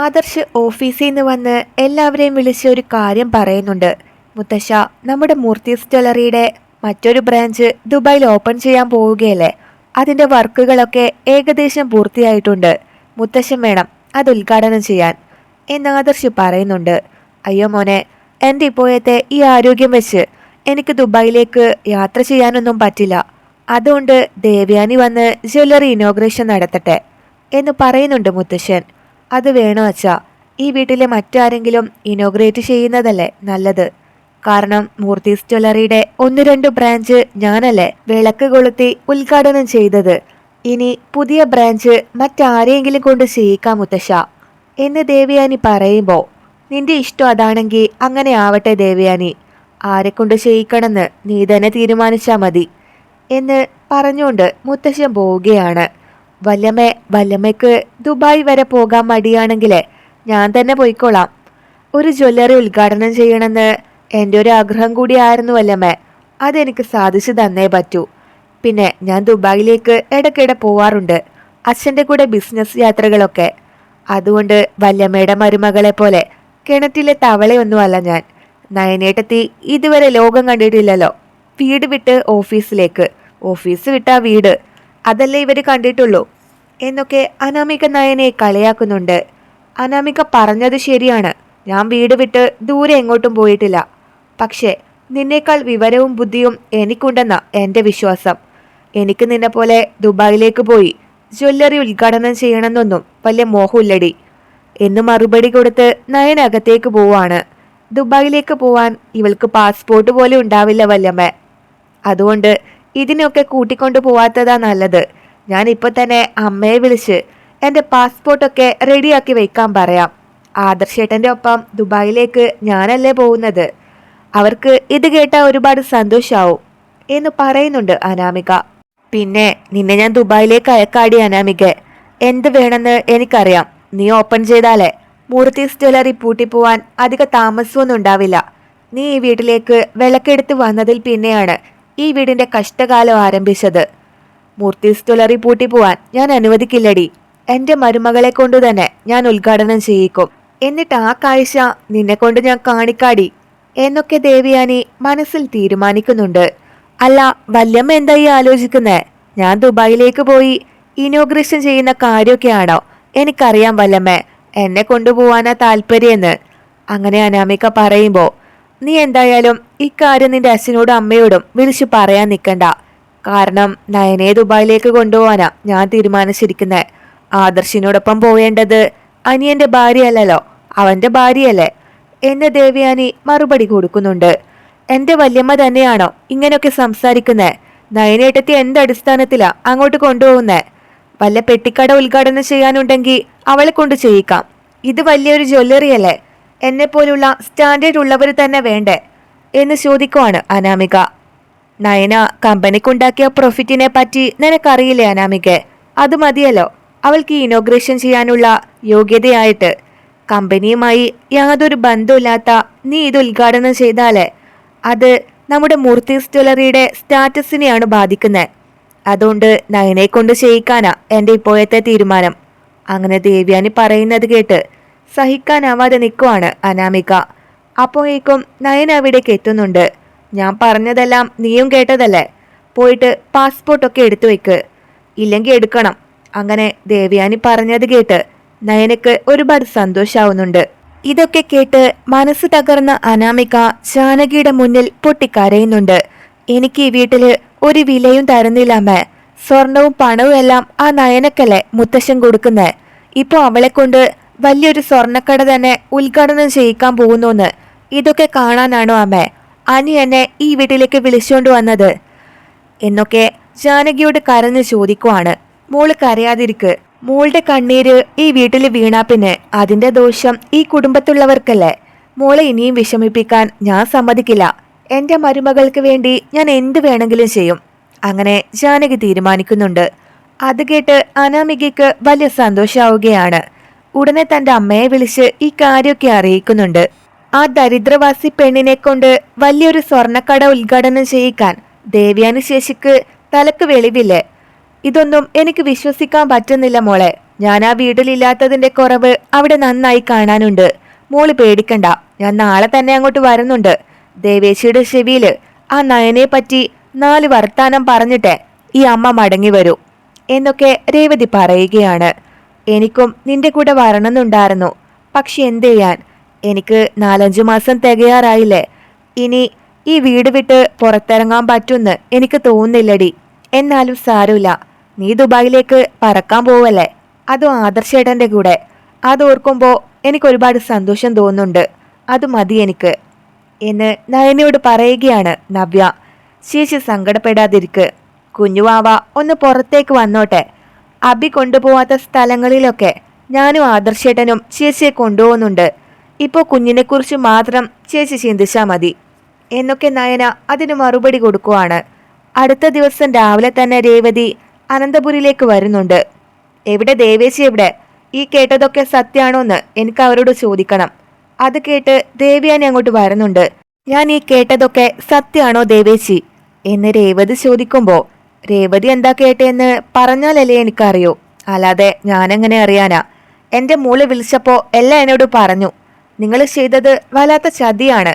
ആദർശ് ഓഫീസിൽ നിന്ന് വന്ന് എല്ലാവരെയും വിളിച്ച് ഒരു കാര്യം പറയുന്നുണ്ട്. മുത്തശ്ശ നമ്മുടെ മൂർത്തി ജ്വല്ലറിയുടെ മറ്റൊരു ബ്രാഞ്ച് ദുബായിൽ ഓപ്പൺ ചെയ്യാൻ പോവുകയല്ലേ? അതിന്റെ വർക്കുകളൊക്കെ ഏകദേശം പൂർത്തിയായിട്ടുണ്ട്. മുത്തശ്ശൻ വേണം അത് ഉദ്ഘാടനം ചെയ്യാൻ. എന്ന് ആദർശ് പറയുന്നുണ്ട്. അയ്യോ മോനെ എന്റെ ഇപ്പോഴത്തെ ഈ ആരോഗ്യം വെച്ച് എനിക്ക് ദുബായിലേക്ക് യാത്ര ചെയ്യാനൊന്നും പറ്റില്ല. അതുകൊണ്ട് ദേവ്യാനി വന്ന് ജ്വല്ലറി ഇനോഗ്രേഷൻ നടത്തട്ടെ എന്ന് പറയുന്നുണ്ട് മുത്തശ്ശൻ. അത് വേണോ അച്ഛാ? ഈ വീട്ടിലെ മറ്റാരെങ്കിലും ഇനോഗ്രേറ്റ് ചെയ്യുന്നതല്ലേ നല്ലത്. കാരണം മൂർത്തീസ് ജ്വല്ലറിയുടെ ഒന്ന് രണ്ട് ബ്രാഞ്ച് ഞാനല്ലേ വിളക്ക് കൊളുത്തി ഉദ്ഘാടനം ചെയ്തത്. ഇനി പുതിയ ബ്രാഞ്ച് മറ്റാരെയെങ്കിലും കൊണ്ട് ചെയ്യിക്കാം മുത്തശ്ശ. എന്ന് ദേവയാനി പറയുമ്പോൾ നിന്റെ ഇഷ്ടം അതാണെങ്കിൽ അങ്ങനെ ആവട്ടെ ദേവയാനി. ആരെക്കൊണ്ട് ചെയ്യിക്കണമെന്ന് നീ തന്നെ തീരുമാനിച്ചാൽ മതി. എന്ന് പറഞ്ഞുകൊണ്ട് മുത്തശ്ശൻ പോവുകയാണ്. വല്യമ്മേ വല്യമ്മയ്ക്ക് ദുബായ് വരെ പോകാൻ മടിയാണെങ്കിൽ ഞാൻ തന്നെ പോയിക്കോളാം. ഒരു ജ്വല്ലറി ഉദ്ഘാടനം ചെയ്യണമെന്ന് എന്റെ ഒരു ആഗ്രഹം കൂടിയായിരുന്നു വല്യമ്മേ. അതെനിക്ക് സാധിച്ചു തന്നേ പറ്റൂ. പിന്നെ ഞാൻ ദുബായിലേക്ക് ഇടയ്ക്കിടെ പോവാറുണ്ട്. അച്ഛന്റെ കൂടെ ബിസിനസ് യാത്രകളൊക്കെ. അതുകൊണ്ട് വല്യമ്മയുടെ മരുമകളെ പോലെ കിണറ്റിലെ തവളയൊന്നുമല്ല ഞാൻ. നയനേട്ടത്തി ഇതുവരെ ലോകം കണ്ടിട്ടില്ലല്ലോ. വീട് വിട്ട് ഓഫീസിലേക്ക്. ഓഫീസ് വിട്ടാ വീട്. അതല്ലേ ഇവർ കണ്ടിട്ടുള്ളൂ? എന്നൊക്കെ അനാമിക നയനെ കളിയാക്കുന്നുണ്ട്. അനാമിക പറഞ്ഞത് ശരിയാണ്. ഞാൻ വീട് വിട്ട് ദൂരെ എങ്ങോട്ടും പോയിട്ടില്ല. പക്ഷേ നിന്നേക്കാൾ വിവരവും ബുദ്ധിയും എനിക്കുണ്ടെന്ന എന്റെ വിശ്വാസം. എനിക്ക് നിന്നെ പോലെ ദുബായിലേക്ക് പോയി ജ്വല്ലറി ഉദ്ഘാടനം ചെയ്യണമെന്നൊന്നും വലിയ മോഹമില്ലടി. എന്ന് മറുപടി കൊടുത്ത് നയൻ അകത്തേക്ക് പോവാണ്. ദുബായിലേക്ക് പോവാൻ ഇവൾക്ക് പാസ്പോർട്ട് പോലും ഉണ്ടാവില്ല വല്യമ്മ. അതുകൊണ്ട് ഇതിനൊക്കെ കൂട്ടിക്കൊണ്ടു പോവാത്തതാ നല്ലത്. ഞാൻ ഇപ്പൊ തന്നെ അമ്മയെ വിളിച്ച് എന്റെ പാസ്പോർട്ടൊക്കെ റെഡിയാക്കി വെക്കാൻ പറയാം. ആദർശേട്ടന്റെ ഒപ്പം ദുബായിലേക്ക് ഞാനല്ലേ പോകുന്നത്? അവർക്ക് ഇത് കേട്ടാൽ ഒരുപാട് സന്തോഷാവും എന്ന് പറയുന്നുണ്ട് അനാമിക. പിന്നെ നിന്നെ ഞാൻ ദുബായിലേക്ക് അയക്കാടി അനാമിക. എന്ത് വേണമെന്ന് എനിക്കറിയാം. നീ ഓപ്പൺ ചെയ്താലേ. മൂർത്തീസ് ജ്വല്ലറി പൂട്ടിപ്പോവാൻ അധിക താമസമൊന്നും ഉണ്ടാവില്ല. നീ ഈ വീട്ടിലേക്ക് വിളക്കെടുത്ത് വന്നതിൽ പിന്നെയാണ് ഈ വീടിന്റെ കഷ്ടകാലം ആരംഭിച്ചത്. മൂർത്തീസ് പൂട്ടി പൂട്ടിപ്പോവാൻ ഞാൻ അനുവദിക്കില്ലടി. എന്റെ മരുമകളെ കൊണ്ടു തന്നെ ഞാൻ ഉദ്ഘാടനം ചെയ്യിക്കും. എന്നിട്ട് ആ കാഴ്ച നിന്നെ കൊണ്ട് ഞാൻ കാണിക്കാടി. എന്നൊക്കെ ദേവിയാനി മനസ്സിൽ തീരുമാനിക്കുന്നുണ്ട്. അല്ല വല്യമ്മ എന്തായി ആലോചിക്കുന്നേ? ഞാൻ ദുബായിലേക്ക് പോയി ഇനോഗ്രേഷൻ ചെയ്യുന്ന കാര്യമൊക്കെയാണോ? എനിക്കറിയാം വല്ലമ്മേ എന്നെ കൊണ്ടുപോവാനാ താല്പര്യമെന്ന് അങ്ങനെ അനാമിക പറയുമ്പോൾ നീ എന്തായാലും ഇക്കാര്യം നിന്റെ അച്ഛനോടും അമ്മയോടും വിളിച്ചു പറയാൻ നിൽക്കണ്ട കാരണം നയനെ ദുബായിലേക്ക് കൊണ്ടുപോവാനാ ഞാൻ തീരുമാനിച്ചിരിക്കുന്നത് ആദർശിനോടൊപ്പം പോവേണ്ടത് അനിയന്റെ ഭാര്യയല്ലല്ലോ അവന്റെ ഭാര്യയല്ലേ? എന്ന് ദേവയാനി മറുപടി കൊടുക്കുന്നുണ്ട്. എന്റെ വല്യമ്മ തന്നെയാണോ ഇങ്ങനെയൊക്കെ സംസാരിക്കുന്നത് നയനേട്ടത്തി എന്ത് അടിസ്ഥാനത്തിലാ അങ്ങോട്ട് കൊണ്ടുപോകുന്നത് വല്ല പെട്ടിക്കട ഉദ്ഘാടനം ചെയ്യാനുണ്ടെങ്കിൽ അവളെ കൊണ്ട് ചെയ്യിക്കാം. ഇത് വലിയൊരു ജ്വല്ലറി അല്ലേ എന്നെ പോലുള്ള സ്റ്റാൻഡേർഡ് ഉള്ളവർ തന്നെ വേണ്ടേ? എന്ന് ചോദിക്കുവാണ് അനാമിക. നയന കമ്പനിക്കുണ്ടാക്കിയ പ്രോഫിറ്റിനെ പറ്റി നിനക്കറിയില്ലേ അനാമിക? അത് മതിയല്ലോ. അവൾക്ക് ഇനോഗ്രേഷൻ ചെയ്യാനുള്ള യോഗ്യതയായിട്ട്. കമ്പനിയുമായി യാതൊരു ബന്ധമില്ലാത്ത നീ ഇത് ഉദ്ഘാടനം ചെയ്താലേ അത് നമ്മുടെ മൂർത്തി ജ്വല്ലറിയുടെ സ്റ്റാറ്റസിനെയാണ് ബാധിക്കുന്നത് അതുകൊണ്ട് നയനെ കൊണ്ട് ചെയ്യിക്കാനാ എന്റെ ഇപ്പോഴത്തെ തീരുമാനം. അങ്ങനെ ദേവ്യാനി പറയുന്നത് കേട്ട് സഹിക്കാനാവാതെ നിൽക്കുവാണ് അനാമിക. അപ്പോഴേക്കും നയൻ അവിടേക്ക് എത്തുന്നുണ്ട്. ഞാൻ പറഞ്ഞതെല്ലാം നീയും കേട്ടതല്ലേ? പോയിട്ട് പാസ്പോർട്ടൊക്കെ എടുത്തു വെക്ക്. ഇല്ലെങ്കിൽ എടുക്കണം. അങ്ങനെ ദേവയാനി പറഞ്ഞത് കേട്ട് നയനക്ക് ഒരുപാട് സന്തോഷാവുന്നുണ്ട്. ഇതൊക്കെ കേട്ട് മനസ്സ് തകർന്ന അനാമിക ജാനകിയുടെ മുന്നിൽ പൊട്ടിക്കരയുന്നുണ്ട്. എനിക്ക് ഈ വീട്ടിൽ ഒരു വിലയും തരുന്നില്ല അമ്മ. സ്വർണവും പണവും എല്ലാം ആ നയനക്കല്ലേ മുത്തശ്ശൻ കൊടുക്കുന്നേ. ഇപ്പൊ അവളെ കൊണ്ട് വലിയൊരു സ്വർണക്കട തന്നെ ഉദ്ഘാടനം ചെയ്യിക്കാൻ പോകുന്നോന്ന് ഇതൊക്കെ കാണാനാണോ അമ്മ? അനി എന്നെ ഈ വീട്ടിലേക്ക് വിളിച്ചുകൊണ്ട് വന്നത്. എന്നൊക്കെ ജാനകിയോട് കരഞ്ഞ് ചോദിക്കുവാണ്. മോൾ കരയാതിരിക്ക്. മോളുടെ കണ്ണീര് ഈ വീട്ടിൽ വീണാ പിന്നെ അതിന്റെ ദോഷം ഈ കുടുംബത്തുള്ളവർക്കല്ലേ? മോളെ ഇനിയും വിഷമിപ്പിക്കാൻ ഞാൻ സമ്മതിക്കില്ല. എന്റെ മരുമകൾക്ക് വേണ്ടി ഞാൻ എന്ത് വേണമെങ്കിലും ചെയ്യും. അങ്ങനെ ജാനകി തീരുമാനിക്കുന്നുണ്ട്. അത് കേട്ട് അനാമികയ്ക്ക് വലിയ സന്തോഷാവുകയാണ്. ഉടനെ തന്റെ അമ്മയെ വിളിച്ച് ഈ കാര്യമൊക്കെ അറിയിക്കുന്നുണ്ട്. ആ ദരിദ്രവാസി പെണ്ണിനെ കൊണ്ട് വലിയൊരു സ്വർണക്കട ഉദ്ഘാടനം ചെയ്യിക്കാൻ ദേവ്യാനുശേഷിക്ക് തലക്ക് വെളിവില്ലേ? ഇതൊന്നും എനിക്ക് വിശ്വസിക്കാൻ പറ്റുന്നില്ല മോളെ. ഞാൻ ആ വീട്ടിലില്ലാത്തതിന്റെ കുറവ് അവിടെ നന്നായി കാണാനുണ്ട്. മോൾ പേടിക്കണ്ട. ഞാൻ നാളെ തന്നെ അങ്ങോട്ട് വരുന്നുണ്ട്. ദേവേശിയുടെ ചെവിയിൽ ആ നയനെ പറ്റി നാല് വർത്താനം പറഞ്ഞിട്ട് ഈ അമ്മ മടങ്ങി വരൂ എന്നൊക്കെ രേവതി പറയുകയാണ്. എനിക്കും നിന്റെ കൂടെ വരണമെന്നുണ്ടായിരുന്നു. പക്ഷെ എന്തു ചെയ്യാൻ? എനിക്ക് നാലഞ്ചു മാസം തികയാറായില്ലേ? ഇനി ഈ വീട് വിട്ട് പുറത്തിറങ്ങാൻ പറ്റുമെന്ന് എനിക്ക് തോന്നുന്നില്ലടി. എന്നാലും സാരമില്ല. നീ ദുബായിലേക്ക് പറക്കാൻ പോവല്ലേ? അതും ആദർശേട്ടന്റെ കൂടെ? അതോർക്കുമ്പോൾ എനിക്ക് ഒരുപാട് സന്തോഷം തോന്നുന്നുണ്ട്. അത് മതി എനിക്ക്. എന്ന് നയനയോട് പറയുകയാണ് നവ്യ. ശേഷി സങ്കടപ്പെടാതിരിക്ക്. കുഞ്ഞുവാവ ഒന്ന് പുറത്തേക്ക് വന്നോട്ടെ. അബി കൊണ്ടുപോവാത്ത സ്ഥലങ്ങളിലൊക്കെ ഞാനും ആദർശേട്ടനും ചേച്ചിയെ കൊണ്ടുപോകുന്നുണ്ട്. ഇപ്പോൾ കുഞ്ഞിനെക്കുറിച്ച് മാത്രം ചേച്ചി ചിന്തിച്ചാൽ മതി. എന്നൊക്കെ നയന അതിന് മറുപടി കൊടുക്കുവാണ്. അടുത്ത ദിവസം രാവിലെ തന്നെ രേവതി അനന്തപുരിയിലേക്ക് വരുന്നുണ്ട്. എവിടെ ദേവേശി എവിടെ? ഈ കേട്ടതൊക്കെ സത്യാണോന്ന് എനിക്ക് അവരോട് ചോദിക്കണം. അത് കേട്ട് ദേവിയാനി അങ്ങോട്ട് വരുന്നുണ്ട്. ഞാൻ ഈ കേട്ടതൊക്കെ സത്യാണോ ദേവേശി എന്ന് രേവതി ചോദിക്കുമ്പോ രേവതി എന്താ കേട്ടേന്ന് പറഞ്ഞാലല്ലേ എനിക്കറിയൂ. അല്ലാതെ ഞാനെങ്ങനെ അറിയാനാ? എന്റെ മൂളെ വിളിച്ചപ്പോ എല്ലാം എന്നോട് പറഞ്ഞു. നിങ്ങൾ ചെയ്തത് വല്ലാത്ത ചതിയാണ്.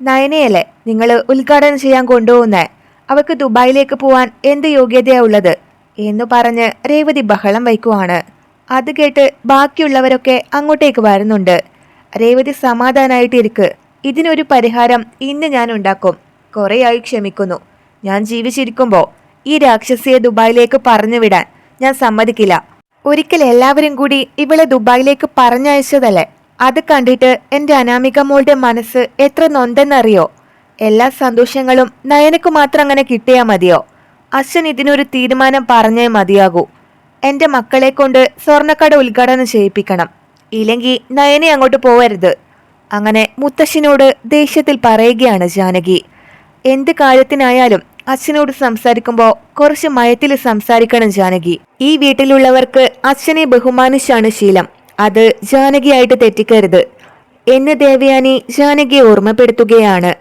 നയനയല്ലേ നിങ്ങൾ ഉദ്ഘാടനം ചെയ്യാൻ കൊണ്ടുപോകുന്നേ? അവൾക്ക് ദുബായിലേക്ക് പോവാൻ എന്ത് യോഗ്യതയാ ഉള്ളത്? എന്ന് പറഞ്ഞ് രേവതി ബഹളം വയ്ക്കുവാണ്. അത് കേട്ട് ബാക്കിയുള്ളവരൊക്കെ അങ്ങോട്ടേക്ക് വരുന്നുണ്ട്. രേവതി സമാധാനായിട്ടിരിക്ക്. ഇതിനൊരു പരിഹാരം ഇന്ന് ഞാൻ ഉണ്ടാക്കും. കുറേയായി ക്ഷമിക്കുന്നു. ഞാൻ ജീവിച്ചിരിക്കുമ്പോൾ ഈ രാക്ഷസിയെ ദുബായിലേക്ക് പറഞ്ഞുവിടാൻ ഞാൻ സമ്മതിക്കില്ല. ഒരിക്കൽ എല്ലാവരും കൂടി ഇവളെ ദുബായിലേക്ക് പറഞ്ഞയച്ചതല്ലേ? അത് കണ്ടിട്ട് എന്റെ അനാമിക മോളുടെ മനസ്സ് എത്ര നൊന്തെന്നറിയോ? എല്ലാ സന്തോഷങ്ങളും നയനക്ക് മാത്രം അങ്ങനെ കിട്ടിയാ മതിയോ? അശ്വൻ ഇതിനൊരു തീരുമാനം പറഞ്ഞേ മതിയാകൂ. എന്റെ മക്കളെ കൊണ്ട് സ്വർണക്കട ഉദ്ഘാടനം ചെയ്യിപ്പിക്കണം. ഇല്ലെങ്കിൽ നയനെ അങ്ങോട്ട് പോവരുത്. അങ്ങനെ മുത്തശ്ശനോട് ദേഷ്യത്തിൽ പറയുകയാണ് ജാനകി. എന്ത് കാര്യത്തിനായാലും അച്ഛനോട് സംസാരിക്കുമ്പോൾ കുറച്ച് മയത്തിൽ സംസാരിക്കണം ജാനകി. ഈ വീട്ടിലുള്ളവർക്ക് അച്ഛനെ ബഹുമാനിച്ചാണ് ശീലം. അത് ജാനകിയായിട്ട് തെറ്റിക്കരുത്. എന്ന് ദേവയാനി ജാനകിയെ ഓർമ്മപ്പെടുത്തുകയാണ്.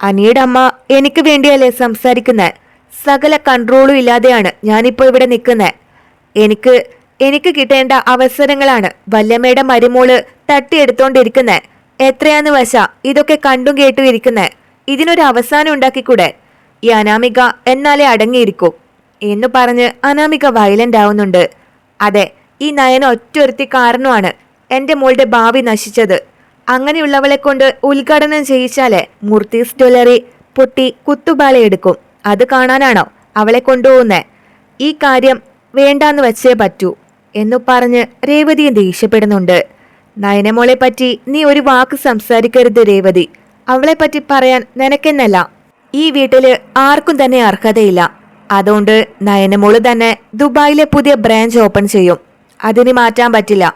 അനിയുടെ അമ്മ എനിക്ക് വേണ്ടിയല്ലേ സംസാരിക്കുന്നത് സകല കൺട്രോളും ഇല്ലാതെയാണ് ഞാനിപ്പോൾ ഇവിടെ നിൽക്കുന്നത് എനിക്ക് എനിക്ക് കിട്ടേണ്ട അവസരങ്ങളാണ് വല്യമ്മയുടെ മരുമോൾ തട്ടിയെടുത്തോണ്ടിരിക്കുന്നത് എത്രയാന്ന് വശ ഇതൊക്കെ കണ്ടും കേട്ടും ഇരിക്കുന്നത് ഇതിനൊരു അവസാനം ഉണ്ടാക്കിക്കൂടെ? ഈ അനാമിക എന്നാലേ അടങ്ങിയിരിക്കൂ എന്ന് പറഞ്ഞ് അനാമിക വയലന്റ് ആവുന്നുണ്ട്. അതെ ഈ നയന ഒറ്റൊരുത്തി കാരണമാണ് എന്റെ മോളുടെ ഭാവി നശിച്ചത്. അങ്ങനെയുള്ളവളെ കൊണ്ട് ഉദ്ഘാടനം ചെയ്യിച്ചാലേ മൂർത്തീസ് ജ്വല്ലറി പൊട്ടി കുത്തുപാളയെടുക്കും അത് കാണാനാണോ അവളെ കൊണ്ടുപോകുന്നേ? ഈ കാര്യം വേണ്ടാന്ന് വെച്ചേ പറ്റൂ എന്നു പറഞ്ഞ് രേവതിയും ദേഷ്യപ്പെടുന്നുണ്ട്. നയനമോളെ പറ്റി നീ ഒരു വാക്ക് സംസാരിക്കരുത് രേവതി. അവളെ പറ്റി പറയാൻ നിനക്കെന്നല്ല. ഈ വീട്ടിൽ ആർക്കും തന്നെ അർഹതയില്ല. അതുകൊണ്ട് നയനമോൾ തന്നെ ദുബായിലെ പുതിയ ബ്രാഞ്ച് ഓപ്പൺ ചെയ്യും. അതിന് മാറ്റാൻ പറ്റില്ല.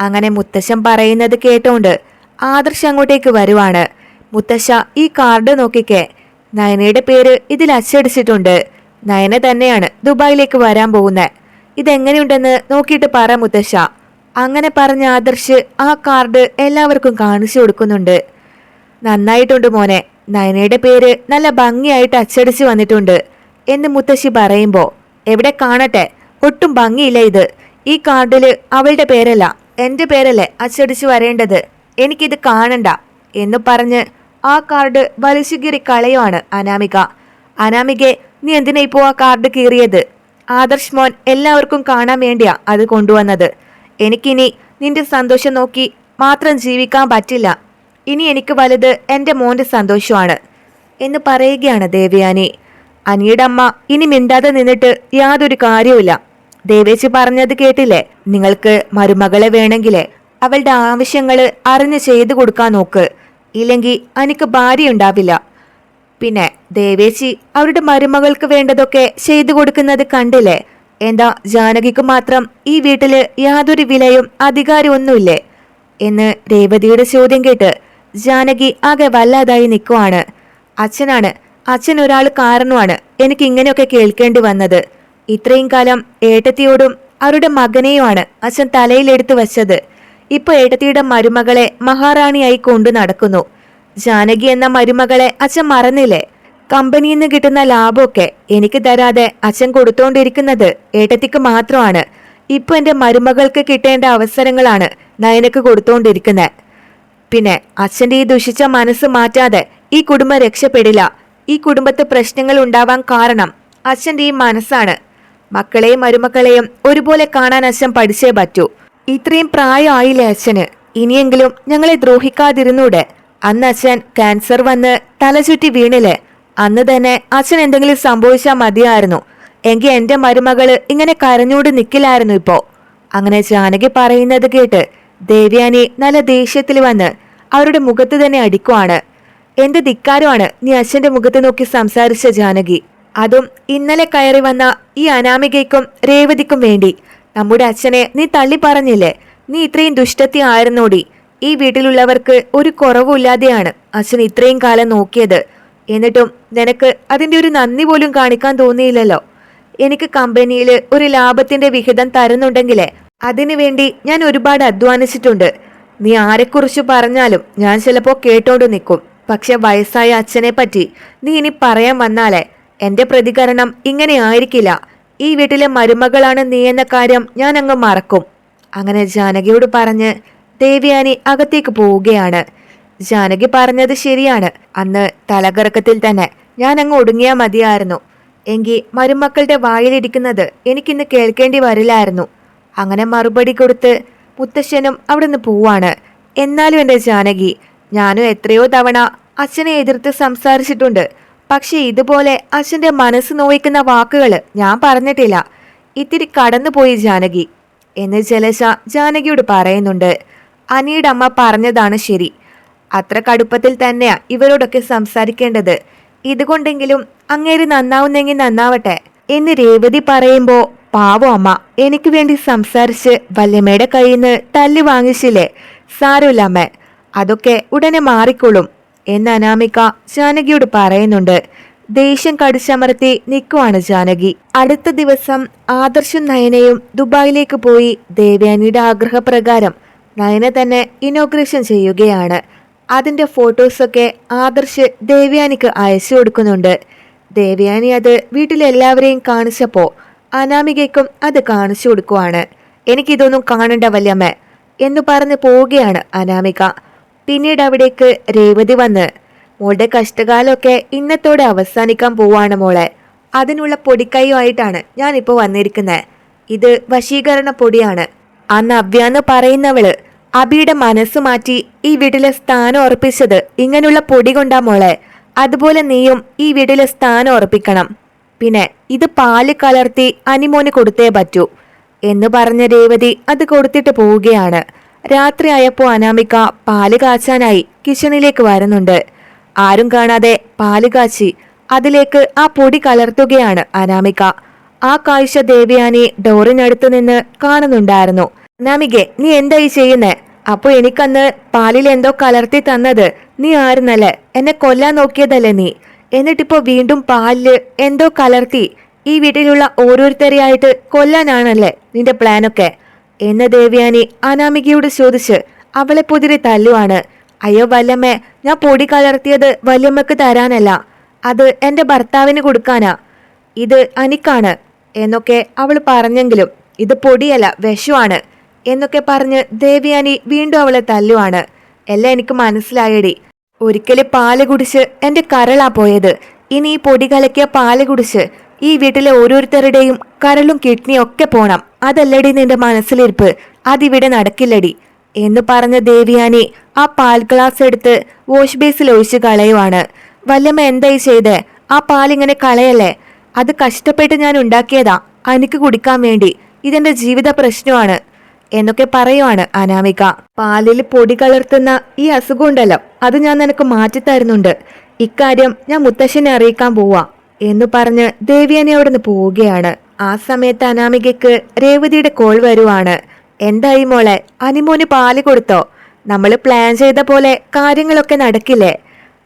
അങ്ങനെ മുത്തശ്ശൻ പറയുന്നത് കേട്ടോണ്ട് ആദർശ് അങ്ങോട്ടേക്ക് വരുവാണ്. മുത്തശ്ശ ഈ കാർഡ് നോക്കിക്കേ. നയനയുടെ പേര് ഇതിൽ അച്ചടിച്ചിട്ടുണ്ട്. നയന തന്നെയാണ് ദുബായിലേക്ക് വരാൻ പോകുന്നത് ഇതെങ്ങനെയുണ്ടെന്ന് നോക്കിയിട്ട് പറ മുത്തശ്ശ. അങ്ങനെ പറഞ്ഞ ആദർശ് ആ കാർഡ് എല്ലാവർക്കും കാണിച്ചു കൊടുക്കുന്നുണ്ട്. നന്നായിട്ടുണ്ട് മോനെ. നയനയുടെ പേര് നല്ല ഭംഗിയായിട്ട് അച്ചടിച്ച് വന്നിട്ടുണ്ട് എന്ന് മുത്തശ്ശി പറയുമ്പോൾ എവിടെ കാണട്ടെ? ഒട്ടും ഭംഗിയില്ല ഇത്. ഈ കാർഡിൽ അവളുടെ പേരല്ല എന്റെ പേരല്ലേ അച്ചടിച്ച് വരേണ്ടത്. എനിക്കിത് കാണണ്ട എന്ന് പറഞ്ഞ് ആ കാർഡ് വലിച്ചുകീറി കളയുവാണ് അനാമിക. അനാമികെ നീ എന്തിനാ ഇപ്പോൾ ആ കാർഡ് കീറിയത്? ആദർശ് മോൻ എല്ലാവർക്കും കാണാൻ വേണ്ടിയാ അത് കൊണ്ടുവന്നത്. എനിക്കിനി നിന്റെ സന്തോഷം നോക്കി മാത്രം ജീവിക്കാൻ പറ്റില്ല. ഇനി എനിക്ക് വലുത് എന്റെ മോന്റെ സന്തോഷമാണ് എന്ന് പറയുകയാണ് ദേവയാനി. അനിയുടെ അമ്മ ഇനി മിണ്ടാതെ നിന്നിട്ട് യാതൊരു കാര്യവുമില്ല. ദേവേച്ചി പറഞ്ഞത് കേട്ടില്ലേ? നിങ്ങൾക്ക് മരുമകളെ വേണമെങ്കിലേ അവളുടെ ആവശ്യങ്ങൾ അറിഞ്ഞ് ചെയ്തു കൊടുക്കാൻ നോക്ക്. ഇല്ലെങ്കിൽ അനിക്ക് ഭാര്യ ഉണ്ടാവില്ല. പിന്നെ ദേവേച്ചി അവരുടെ മരുമകൾക്ക് വേണ്ടതൊക്കെ ചെയ്തു കൊടുക്കുന്നത് കണ്ടില്ലേ? എന്താ ജാനകിക്ക് മാത്രം ഈ വീട്ടിൽ യാതൊരു വിലയും അധികാരമൊന്നുമില്ലേ? എന്ന് രേവതിയുടെ ചോദ്യം കേട്ട് ജാനകി ആകെ വല്ലാതായി നിൽക്കുവാണ് അച്ഛനാണ്. അച്ഛൻ ഒരാൾ കാരണമാണ്. എനിക്ക് ഇങ്ങനെയൊക്കെ കേൾക്കേണ്ടി വന്നത്. ഇത്രയും കാലം ഏട്ടത്തിയോടും അവരുടെ മകനെയുമാണ് അച്ഛൻ തലയിലെടുത്തു വച്ചത്. ഇപ്പോൾ ഏട്ടത്തിയുടെ മരുമകളെ മഹാറാണിയായി കൊണ്ടു നടക്കുന്നു. ജാനകി എന്ന മരുമകളെ അച്ഛൻ മറന്നില്ലേ? കമ്പനിയിൽ നിന്ന് കിട്ടുന്ന ലാഭമൊക്കെ എനിക്ക് തരാതെ അച്ഛൻ കൊടുത്തോണ്ടിരിക്കുന്നത് ഏട്ടത്തിക്ക് മാത്രമാണ്. ഇപ്പൊ എന്റെ മരുമകൾക്ക് കിട്ടേണ്ട അവസരങ്ങളാണ് നയനക്ക് കൊടുത്തുകൊണ്ടിരിക്കുന്നത് പിന്നെ അച്ഛന്റെ ഈ ദുഷിച്ച മനസ്സ് മാറ്റാതെ ഈ കുടുംബം രക്ഷപ്പെടില്ല. ഈ കുടുംബത്ത് പ്രശ്നങ്ങൾ ഉണ്ടാവാൻ കാരണം അച്ഛന്റെ ഈ മനസ്സാണ്. മക്കളെയും മരുമക്കളെയും ഒരുപോലെ കാണാൻ അച്ഛൻ പഠിച്ചേ പറ്റൂ. ഇത്രയും പ്രായമായില്ലേ അച്ഛന്? ഇനിയെങ്കിലും ഞങ്ങളെ ദ്രോഹിക്കാതിരുന്നൂടെ? അന്ന് അച്ഛൻ ക്യാൻസർ വന്ന് തലചുറ്റി വീണില്ലേ? അന്ന് തന്നെ അച്ഛൻ എന്തെങ്കിലും സംഭവിച്ചാൽ മതിയായിരുന്നു. എങ്കിൽ എന്റെ മരുമകൾ ഇങ്ങനെ കരഞ്ഞോട് നിൽക്കില്ലായിരുന്നു ഇപ്പോ അങ്ങനെ ജാനകി പറയുന്നത് കേട്ട് ദേവ്യാനി നല്ല ദേഷ്യത്തിൽ വന്ന് അവരുടെ മുഖത്ത് തന്നെ അടിക്കുവാണ്. എന്ത് ധിക്കാരമാണ് നീ അച്ഛന്റെ മുഖത്ത് നോക്കി സംസാരിച്ച ജാനകി. അതും ഇന്നലെ കയറി വന്ന ഈ അനാമികയ്ക്കും രേവതിക്കും വേണ്ടി. നമ്മുടെ അച്ഛനെ നീ തള്ളി പറഞ്ഞില്ലേ? നീ ഇത്രയും ദുഷ്ടത്തി ആയിരുന്നോടി. ഈ വീട്ടിലുള്ളവർക്ക് ഒരു കുറവുമില്ലാതെയാണ് അച്ഛൻ ഇത്രയും കാലം നോക്കിയത്. എന്നിട്ടും നിനക്ക് അതിന്റെ ഒരു നന്ദി പോലും കാണിക്കാൻ തോന്നിയില്ലല്ലോ. എനിക്ക് കമ്പനിയിൽ ഒരു ലാഭത്തിന്റെ വിഹിതം തരുന്നുണ്ടെങ്കിലേ അതിനുവേണ്ടി ഞാൻ ഒരുപാട് അധ്വാനിച്ചിട്ടുണ്ട്. നീ ആരെക്കുറിച്ച് പറഞ്ഞാലും ഞാൻ ചിലപ്പോൾ കേട്ടോണ്ട് നിൽക്കും. പക്ഷെ വയസ്സായ അച്ഛനെ പറ്റി നീ ഇനി പറയാൻ വന്നാലേ എന്റെ പ്രതികരണം ഇങ്ങനെ ആയിരിക്കില്ല. ഈ വീട്ടിലെ മരുമകളാണ് നീ എന്ന കാര്യം ഞാൻ അങ്ങ് മറക്കും. അങ്ങനെ ജാനകിയോട് പറഞ്ഞ് ദേവ്യാനി അകത്തേക്ക് പോവുകയാണ്. ജാനകി പറഞ്ഞത് ശരിയാണ്. അന്ന് തലകറക്കത്തിൽ തന്നെ ഞാൻ അങ്ങ് ഒടുങ്ങിയാൽ മതിയായിരുന്നു. എങ്കിൽ മരുമക്കളുടെ വായിലിരിക്കുന്നത് എനിക്കിന്ന് കേൾക്കേണ്ടി വരില്ലായിരുന്നു. അങ്ങനെ മറുപടി കൊടുത്ത് മുത്തശ്ശനും അവിടുന്ന് പോവാണ്. എന്നാലും എന്റെ ജാനകി ഞാനും എത്രയോ തവണ അച്ഛനെ എതിർത്ത് സംസാരിച്ചിട്ടുണ്ട്. പക്ഷേ ഇതുപോലെ അച്ഛന്റെ മനസ്സ് നോയിക്കുന്ന വാക്കുകൾ ഞാൻ പറഞ്ഞിട്ടില്ല. ഇത്തിരി കടന്നുപോയി ജാനകി. എന്ന് ജലജ ജാനകിയോട് പറയുന്നുണ്ട്. അനിയുടെ അമ്മ പറഞ്ഞതാണ് ശരി. അത്ര കടുപ്പത്തിൽ തന്നെയാ ഇവരോടൊക്കെ സംസാരിക്കേണ്ടത്. ഇതുകൊണ്ടെങ്കിലും അങ്ങേര് നന്നാവുന്നെങ്കിൽ നന്നാവട്ടെ. എന്ന് രേവതി പറയുമ്പോ പാവം അമ്മ എനിക്ക് വേണ്ടി സംസാരിച്ച് വല്യമ്മയുടെ കയ്യിൽ നിന്ന് തല്ലി വാങ്ങിച്ചില്ലേ? സാരമില്ല അമ്മ അതൊക്കെ ഉടനെ മാറിക്കൊള്ളും എന്ന് അനാമിക ജാനകിയോട് പറയുന്നുണ്ട്. ദേഷ്യം കടിച്ചമർത്തി നിൽക്കുവാണ് ജാനകി. അടുത്ത ദിവസം ആദർശും നയനയും ദുബായിലേക്ക് പോയി ദേവയാനിയുടെ ആഗ്രഹപ്രകാരം നയന തന്നെ ഇനോഗ്രേഷൻ ചെയ്യുകയാണ്. അതിന്റെ ഫോട്ടോസൊക്കെ ആദർശ് ദേവയാനിക്ക് അയച്ചു കൊടുക്കുന്നുണ്ട്. ദേവയാനി അത് വീട്ടിലെല്ലാവരെയും കാണിച്ചപ്പോ അനാമികയ്ക്കും അത് കാണിച്ചു കൊടുക്കുവാണ്. എനിക്കിതൊന്നും കാണണ്ട വല്യമ്മ എന്ന് പറഞ്ഞ് പോവുകയാണ് അനാമിക. പിന്നീട് അവിടേക്ക് രേവതി വന്ന് മോളുടെ കഷ്ടകാലമൊക്കെ ഇന്നത്തോടെ അവസാനിക്കാൻ പോവാണ് മോളെ. അതിനുള്ള പൊടിക്കൈയുമായിട്ടാണ് ഞാനിപ്പോൾ വന്നിരിക്കുന്നത് ഇത് വശീകരണ പൊടിയാണ്. അന്ന് അവ്യാന്ന് പറയുന്നവൾ അബിയുടെ മനസ്സ് മാറ്റി ഈ വീട്ടിലെ സ്ഥാനം ഉറപ്പിച്ചത് ഇങ്ങനെയുള്ള പൊടി കൊണ്ടാ മോളെ. അതുപോലെ നീയും ഈ വീട്ടിലെ സ്ഥാനം ഉറപ്പിക്കണം. പിന്നെ ഇത് പാൽ കലർത്തി അനിമോന് കൊടുത്തേ പറ്റൂ. എന്ന് പറഞ്ഞ രേവതി അത് കൊടുത്തിട്ട് പോവുകയാണ്. രാത്രിയായപ്പോൾ അനാമിക പാൽ കാച്ചാനായി കിച്ചണിലേക്ക് വരുന്നുണ്ട്. ആരും കാണാതെ പാൽ കാച്ചി അതിലേക്ക് ആ പൊടി കലർത്തുകയാണ് അനാമിക. ആ കാഴ്ച ദേവയാനി ഡോറിനടുത്ത് നിന്ന് കാണുന്നുണ്ടായിരുന്നു. അനാമികെ നീ എന്തായി ചെയ്യുന്നേ? അപ്പൊ എനിക്കന്ന് പാലിൽ എന്തോ കലർത്തി തന്നത്. നീ ആയിരുന്നല്ലേ എന്നെ കൊല്ലാൻ നോക്കിയതല്ലേ നീ? എന്നിട്ടിപ്പോ വീണ്ടും പാലിൽ എന്തോ കലർത്തി ഈ വീട്ടിലുള്ള ഓരോരുത്തരെയായിട്ട് കൊല്ലാനാണല്ലേ നിന്റെ പ്ലാനൊക്കെ? എന്ന് ദേവ്യാനി അനാമികയോട് ചോദിച്ച് അവളെ പുതിരി തല്ലുവാണ്. അയ്യോ വല്ലമ്മേ ഞാൻ പൊടി കലർത്തിയത് വല്യമ്മക്ക് തരാനല്ല. അത് എന്റെ ഭർത്താവിന് കൊടുക്കാനാ. ഇത് അനിക്കാണ് എന്നൊക്കെ അവൾ പറഞ്ഞെങ്കിലും ഇത് പൊടിയല്ല വിഷമാണ് എന്നൊക്കെ പറഞ്ഞ് ദേവ്യാനി വീണ്ടും അവളെ തല്ലുവാണ്. എല്ലാം എനിക്ക് മനസ്സിലായടി. ഒരിക്കൽ പാൽ കുടിച്ച് എന്റെ കരളാ പോയത്. ഇനി ഈ പൊടി കലക്കിയ പാൽ കുടിച്ച് ഈ വീട്ടിലെ ഓരോരുത്തരുടെയും കരളും കിഡ്നിയും ഒക്കെ പോണം. അതല്ലടി നിന്റെ മനസ്സിലിരിപ്പ്. അതിവിടെ നടക്കില്ലടി. എന്ന് പറഞ്ഞ ദേവിയാനി ആ പാൽ ഗ്ലാസ് എടുത്ത് വാഷ് ബേസിൽ ഒഴിച്ച് കളയുവാണ്. വല്ലമ്മ എന്തായി ചെയ്തേ? ആ പാലിങ്ങനെ കളയല്ലേ? അത് കഷ്ടപ്പെട്ട് ഞാൻ ഉണ്ടാക്കിയതാ. എനിക്ക് കുടിക്കാൻ വേണ്ടി. ഇതെന്റെ ജീവിത പ്രശ്നമാണ്. എന്നൊക്കെ പറയുവാണ് അനാമിക. പാലിൽ പൊടി കലർത്തുന്ന ഈ അസുഖം ഉണ്ടല്ലോ അത് ഞാൻ നിനക്ക് മാറ്റി തരുന്നുണ്ട്. ഇക്കാര്യം ഞാൻ മുത്തശ്ശനെ അറിയിക്കാൻ പോവാ എന്ന് പറഞ്ഞ് ദേവിയനെ അവിടുന്ന് പോവുകയാണ്. ആ സമയത്ത് അനാമികയ്ക്ക് രേവതിയുടെ കോൾ വരുവാണ്. എന്തായി മോളെ അനിമോന് പാൽ കൊടുത്തോ? നമ്മൾ പ്ലാൻ ചെയ്ത പോലെ കാര്യങ്ങളൊക്കെ നടക്കില്ലേ?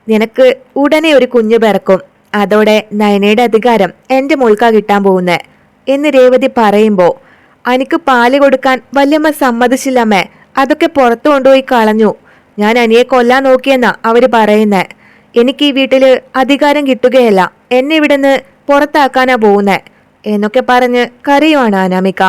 നിനക്ക് ഉടനെ ഒരു കുഞ്ഞു പിറക്കും. അതോടെ നയനയുടെ അധികാരം എന്റെ മോൾക്കാ കിട്ടാൻ പോകുന്നേ എന്ന് രേവതി പറയുമ്പോ അനിക്ക് പാൽ കൊടുക്കാൻ വല്യമ്മ സമ്മതിച്ചില്ലമ്മേ. അതൊക്കെ പുറത്തു കൊണ്ടുപോയി കളഞ്ഞു. ഞാൻ അനിയെ കൊല്ലാൻ നോക്കിയെന്നാ അവർ പറയുന്നേ. എനിക്ക് ഈ വീട്ടിൽ അധികാരം കിട്ടുകയല്ല. എന്നെ ഇവിടുന്ന് പുറത്താക്കാനാ പോകുന്നേ. എന്നൊക്കെ പറഞ്ഞ് കരയുവാണ് അനാമിക.